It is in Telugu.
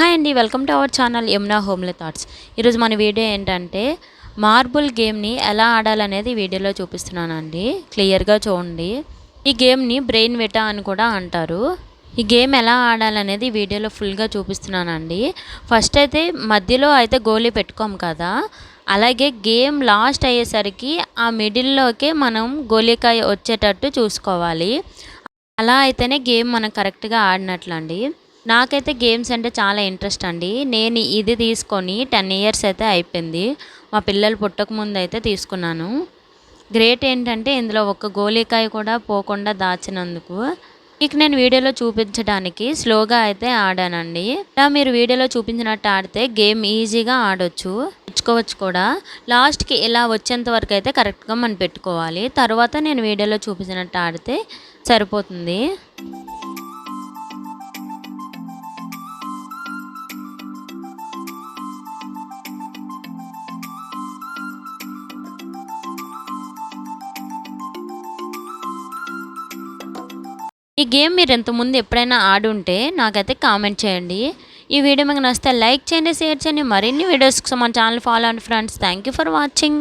హాయ్ అండి welcome to our channel Yamuna homely thoughts. ఈరోజు మన వీడియో ఏంటంటే మార్బుల్ గేమ్ని ఎలా ఆడాలనేది వీడియోలో చూపిస్తున్నానండి. క్లియర్గా చూడండి. ఈ గేమ్ని బ్రెయిన్ వెటా అని కూడా అంటారు. ఈ గేమ్ ఎలా ఆడాలనేది వీడియోలో ఫుల్గా చూపిస్తున్నానండి. ఫస్ట్ అయితే మధ్యలో అయితే గోళీ పెట్టుకోం కదా. అలాగే గేమ్ లాస్ట్ అయ్యేసరికి ఆ మిడిల్లోకే మనం గోళీకాయ వచ్చేటట్టు చూసుకోవాలి. అలా అయితేనే గేమ్ మనం కరెక్ట్గా ఆడినట్లండి. నాకైతే గేమ్స్ అంటే చాలా ఇంట్రెస్ట్ అండి. నేను ఇది తీసుకొని టెన్ ఇయర్స్ అయితే అయిపోయింది. మా పిల్లలు పుట్టక ముందు అయితే తీసుకున్నాను. గ్రేట్ ఏంటంటే ఇందులో ఒక గోళికాయ కూడా పోకుండా దాచినందుకు. ఇక నేను వీడియోలో చూపించడానికి స్లోగా అయితే ఆడానండి. ఇలా మీరు వీడియోలో చూపించినట్టు ఆడితే గేమ్ ఈజీగా ఆడొచ్చు. తెచ్చుకోవచ్చు కూడా. లాస్ట్కి ఇలా వచ్చేంత వరకు అయితే కరెక్ట్గా మనం పెట్టుకోవాలి. తర్వాత నేను వీడియోలో చూపించినట్టు ఆడితే సరిపోతుంది. ఈ గేమ్ మీరు ఇంతకుముందు ఎప్పుడైనా ఆడుంటే నాకైతే కామెంట్ చేయండి. ఈ వీడియో మీకు నచ్చితే లైక్ చేయండి షేర్ చేయండి. మరిన్ని వీడియోస్కి మన ఛానల్ ఫాలో అండి friends. Thank you for watching.